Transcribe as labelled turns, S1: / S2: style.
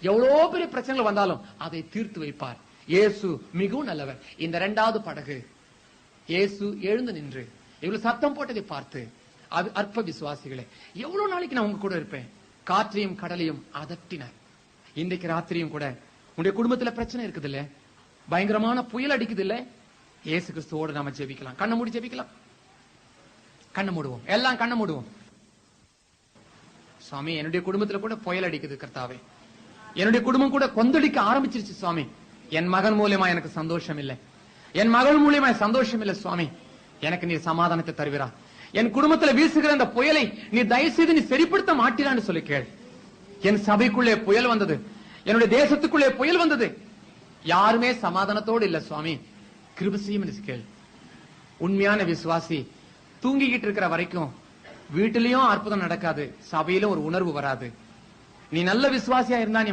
S1: எவ்வளவு பெரிய பிரச்சனைகள் வந்தாலும் அதை தீர்த்து வைப்பார். இயேசு மிகவும் நல்லவர். இந்த இரண்டாவது படகு. இயேசு எழுந்து நின்று இவ்வளவு சத்தம் போட்டதை பார்த்து அது அற்ப விசுவாசிகளே எவ்வளவு நாளைக்கு நான் உங்க கூட இருப்பேன்? காற்றையும் கடலையும் அதட்டினார். இன்றைக்கு ராத்திரியும் கூட உங்களுடைய குடும்பத்துல பிரச்சனை இருக்குது இல்ல பயங்கரமான புயல் அடிக்குது இல்ல இயேசு கிறிஸ்துவோடு நாம ஜெபிக்கலாம். கண்ணை மூடி ஜெபிக்கலாம். கண்ணை மூடுவோம். எல்லாம் கண்ணை மூடுவோம். சுவாமி என்னுடைய குடும்பத்துல கூட புயல் அடிக்குது கர்த்தாவே. என்னுடைய குடும்பம் கூட கொந்தளிக்க ஆரம்பிச்சிருச்சு சுவாமி. என் மகன் மூலியமா எனக்கு சந்தோஷம் இல்லை என் மகள் மூலியமா சந்தோஷம் இல்லை சுவாமி. எனக்கு நீ சமாதானத்தை தருவிரா? என் குடும்பத்துல வீசுகிற அந்த புயலை நீ தயவு செய்து நீ சரிப்படுத்த மாட்டீரான்னு சொல்லி கேள். என் சபைக்குள்ளே புயல் வந்தது. என்னுடைய தேசத்துக்குள்ளே புயல் வந்தது. யாருமே சமாதானத்தோடு இல்ல சுவாமி. கிருபசியும் கேள். உண்மையான விசுவாசி தூங்கிக்கிட்டு இருக்கிற வரைக்கும் வீட்டிலையும் அற்புதம் நடக்காது. சபையிலும் ஒரு உணர்வு வராது. நீ நல்ல விசுவாசியா இருந்தா நீ